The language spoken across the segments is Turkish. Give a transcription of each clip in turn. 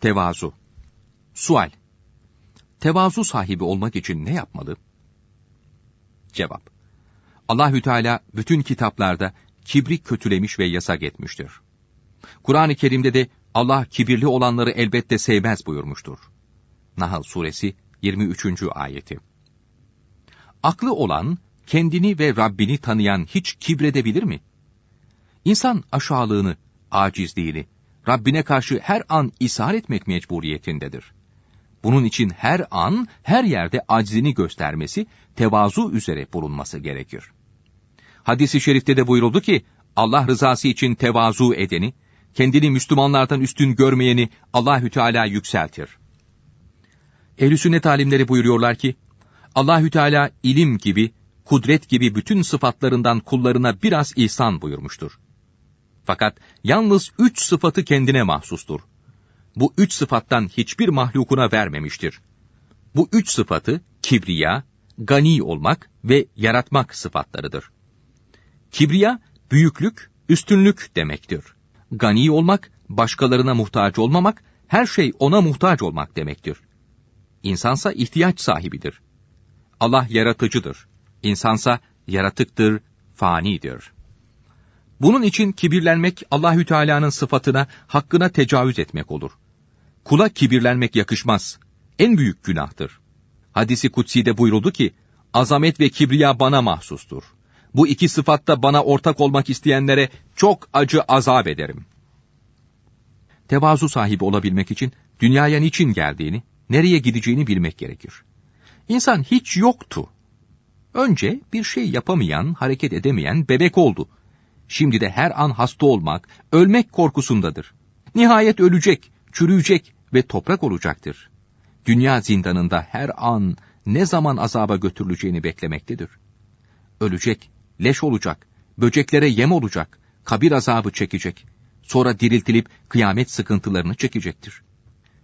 Tevazu. Sual. Tevazu sahibi olmak için ne yapmalı? Cevap. Allahü Teala bütün kitaplarda kibri kötülemiş ve yasak etmiştir. Kur'an-ı Kerim'de de Allah kibirli olanları elbette sevmez buyurmuştur. Nahl suresi 23. ayeti. Aklı olan, kendini ve Rabbini tanıyan hiç kibredebilir mi? İnsan aşağılığını, acizliğini, Rabbine karşı her an ishar etmek mecburiyetindedir. Bunun için her an, her yerde aczini göstermesi, tevazu üzere bulunması gerekir. Hadis-i şerifte de buyuruldu ki, Allah rızası için tevazu edeni, kendini Müslümanlardan üstün görmeyeni Allahü Teala yükseltir. Ehl-i sünnet alimleri buyuruyorlar ki, Allahü Teala ilim gibi, kudret gibi bütün sıfatlarından kullarına biraz ihsan buyurmuştur. Fakat yalnız üç sıfatı kendine mahsustur. Bu üç sıfattan hiçbir mahlukuna vermemiştir. Bu üç sıfatı kibriya, gani olmak ve yaratmak sıfatlarıdır. Kibriya, büyüklük, üstünlük demektir. Gani olmak, başkalarına muhtaç olmamak, her şey ona muhtaç olmak demektir. İnsansa ihtiyaç sahibidir. Allah yaratıcıdır. İnsansa yaratıktır, fanidir. Bunun için kibirlenmek Allahü Teala'nın sıfatına, hakkına tecavüz etmek olur. Kula kibirlenmek yakışmaz. En büyük günahtır. Hadisi kutsi'de buyuruldu ki, azamet ve kibriya bana mahsustur. Bu iki sıfatta bana ortak olmak isteyenlere çok acı azap ederim. Tevazu sahibi olabilmek için dünyaya niçin geldiğini, nereye gideceğini bilmek gerekir. İnsan hiç yoktu. Önce bir şey yapamayan, hareket edemeyen bebek oldu. Şimdi de her an hasta olmak, ölmek korkusundadır. Nihayet ölecek, çürüyecek ve toprak olacaktır. Dünya zindanında her an ne zaman azaba götürüleceğini beklemektedir. Ölecek, leş olacak, böceklere yem olacak, kabir azabı çekecek, sonra diriltilip kıyamet sıkıntılarını çekecektir.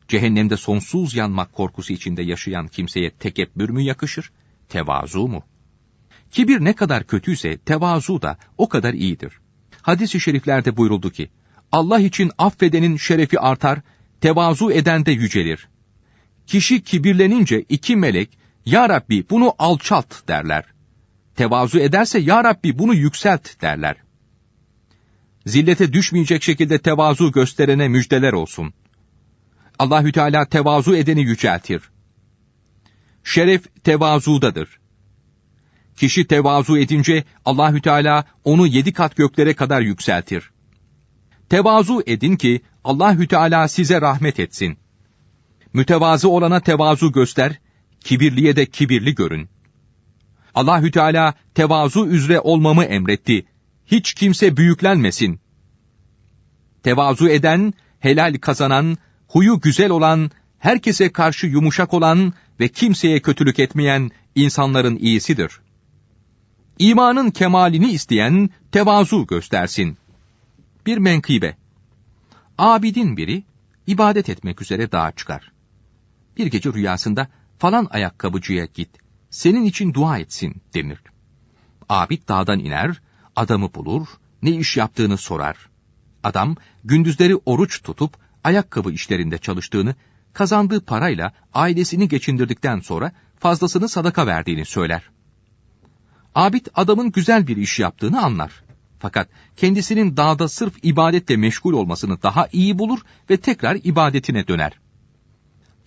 Cehennemde sonsuz yanmak korkusu içinde yaşayan kimseye tekebbür mü yakışır, tevazu mu? Kibir ne kadar kötüyse tevazu da o kadar iyidir. Hadis-i şeriflerde buyuruldu ki, Allah için affedenin şerefi artar, tevazu eden de yücelir. Kişi kibirlenince iki melek, Ya Rabbi bunu alçalt derler. Tevazu ederse Ya Rabbi bunu yükselt derler. Zillete düşmeyecek şekilde tevazu gösterene müjdeler olsun. Allahü Teala tevazu edeni yüceltir. Şeref tevazudadır. Kişi tevazu edince Allahü Teala onu yedi kat göklere kadar yükseltir. Tevazu edin ki Allahü Teala size rahmet etsin. Mütevazı olana tevazu göster, kibirliye de kibirli görün. Allahü Teala tevazu üzere olmamı emretti. Hiç kimse büyüklenmesin. Tevazu eden, helal kazanan, huyu güzel olan, herkese karşı yumuşak olan ve kimseye kötülük etmeyen insanların iyisidir. İmanın kemalini isteyen tevazu göstersin. Bir menkıbe. Abidin biri ibadet etmek üzere dağa çıkar. Bir gece rüyasında falan ayakkabıcıya git, senin için dua etsin denir. Abid dağdan iner, adamı bulur, ne iş yaptığını sorar. Adam gündüzleri oruç tutup ayakkabı işlerinde çalıştığını, kazandığı parayla ailesini geçindirdikten sonra fazlasını sadaka verdiğini söyler. Abid adamın güzel bir iş yaptığını anlar. Fakat kendisinin dağda sırf ibadetle meşgul olmasını daha iyi bulur ve tekrar ibadetine döner.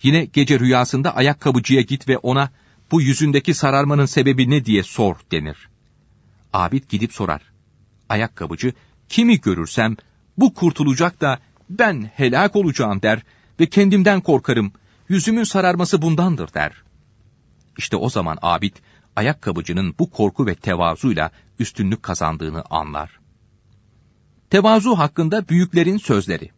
Yine gece rüyasında ayakkabıcıya git ve ona bu yüzündeki sararmanın sebebi ne diye sor denir. Abid gidip sorar. Ayakkabıcı kimi görürsem bu kurtulacak da ben helak olacağım der ve kendimden korkarım. Yüzümün sararması bundandır der. İşte o zaman abid ayakkabıcının bu korku ve tevazuyla üstünlük kazandığını anlar. Tevazu hakkında büyüklerin sözleri.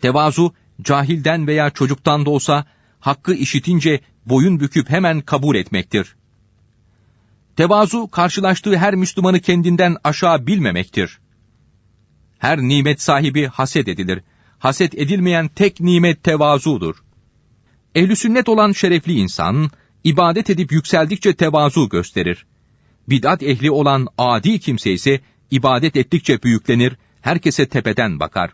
Tevazu, cahilden veya çocuktan da olsa, hakkı işitince boyun büküp hemen kabul etmektir. Tevazu, karşılaştığı her Müslümanı kendinden aşağı bilmemektir. Her nimet sahibi haset edilir. Haset edilmeyen tek nimet tevazudur. Ehl-i sünnet olan şerefli insan, ibadet edip yükseldikçe tevazu gösterir. Bidat ehli olan adi kimse ise ibadet ettikçe büyüklenir, herkese tepeden bakar.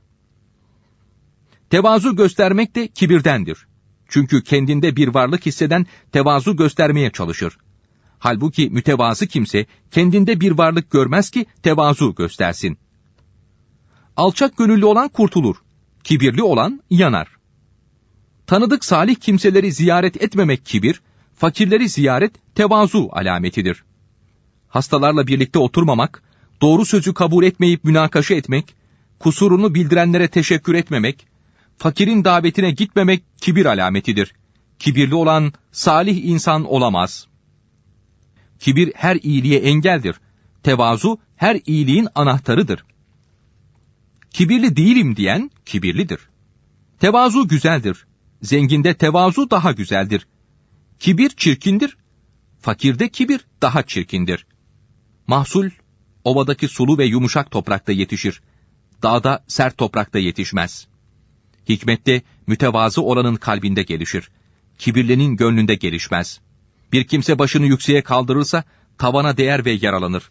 Tevazu göstermek de kibirdendir. Çünkü kendinde bir varlık hisseden tevazu göstermeye çalışır. Halbuki mütevazı kimse kendinde bir varlık görmez ki tevazu göstersin. Alçak gönüllü olan kurtulur, kibirli olan yanar. Tanıdık salih kimseleri ziyaret etmemek kibir, fakirleri ziyaret tevazu alametidir. Hastalarla birlikte oturmamak, doğru sözü kabul etmeyip münakaşa etmek, kusurunu bildirenlere teşekkür etmemek, fakirin davetine gitmemek kibir alametidir. Kibirli olan salih insan olamaz. Kibir her iyiliğe engeldir. Tevazu her iyiliğin anahtarıdır. Kibirli değilim diyen kibirlidir. Tevazu güzeldir. Zenginde tevazu daha güzeldir. Kibir çirkindir. Fakirde kibir daha çirkindir. Mahsul, ovadaki sulu ve yumuşak toprakta yetişir. Dağda sert toprakta yetişmez. Hikmette mütevazı olanın kalbinde gelişir. Kibirlenin gönlünde gelişmez. Bir kimse başını yükseğe kaldırırsa tavana değer ve yaralanır.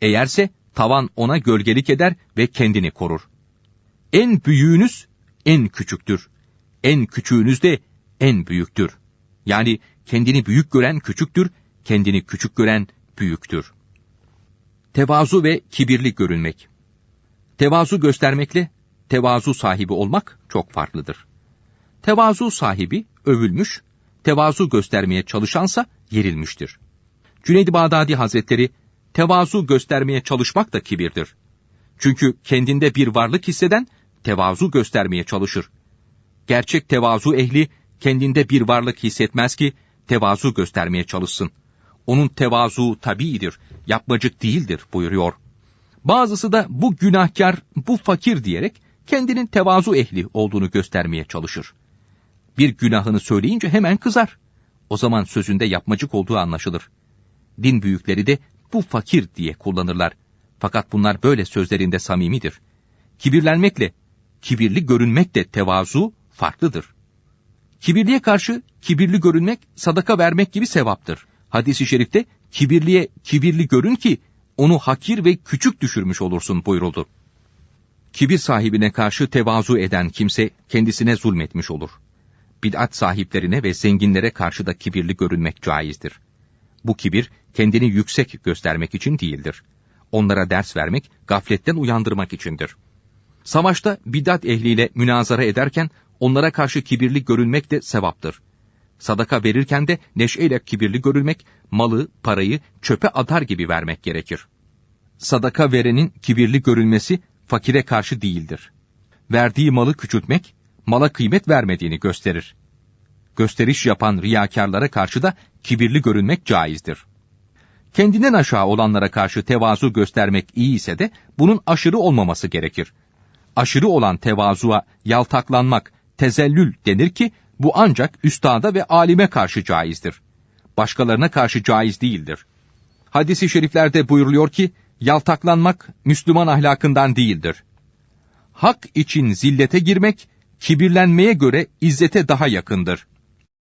Eğerse tavan ona gölgelik eder ve kendini korur. En büyüğünüz en küçüktür. En küçüğünüz de en büyüktür. Yani kendini büyük gören küçüktür, kendini küçük gören büyüktür. Tevazu ve kibirli görünmek. Tevazu göstermekle tevazu sahibi olmak çok farklıdır. Tevazu sahibi övülmüş, tevazu göstermeye çalışansa yerilmiştir. Cüneyd-i Bağdadi Hazretleri, tevazu göstermeye çalışmak da kibirdir. Çünkü kendinde bir varlık hisseden, tevazu göstermeye çalışır. Gerçek tevazu ehli, kendinde bir varlık hissetmez ki, tevazu göstermeye çalışsın. Onun tevazu tabiidir, yapmacık değildir buyuruyor. Bazısı da bu günahkar, bu fakir diyerek kendinin tevazu ehli olduğunu göstermeye çalışır. Bir günahını söyleyince hemen kızar. O zaman sözünde yapmacık olduğu anlaşılır. Din büyükleri de bu fakir diye kullanırlar. Fakat bunlar böyle sözlerinde samimidir. Kibirlenmekle, kibirli görünmek de tevazu farklıdır. Kibirliye karşı kibirli görünmek sadaka vermek gibi sevaptır. Hadis-i şerifte kibirliye kibirli görün ki onu hakir ve küçük düşürmüş olursun buyuruldu. Kibir sahibine karşı tevazu eden kimse kendisine zulmetmiş olur. Bid'at sahiplerine ve zenginlere karşı da kibirli görünmek caizdir. Bu kibir kendini yüksek göstermek için değildir. Onlara ders vermek, gafletten uyandırmak içindir. Savaşta bidat ehliyle münazara ederken onlara karşı kibirli görünmek de sevaptır. Sadaka verirken de neşeyle kibirli görülmek, malı, parayı çöpe atar gibi vermek gerekir. Sadaka verenin kibirli görülmesi fakire karşı değildir. Verdiği malı küçültmek, mala kıymet vermediğini gösterir. Gösteriş yapan riyakarlara karşı da kibirli görünmek caizdir. Kendinden aşağı olanlara karşı tevazu göstermek iyi ise de bunun aşırı olmaması gerekir. Aşırı olan tevazuya yaltaklanmak, tezellül denir ki bu ancak üstada ve alime karşı caizdir. Başkalarına karşı caiz değildir. Hadis-i şeriflerde buyuruluyor ki, yaltaklanmak Müslüman ahlakından değildir. Hak için zillete girmek, kibirlenmeye göre izzete daha yakındır.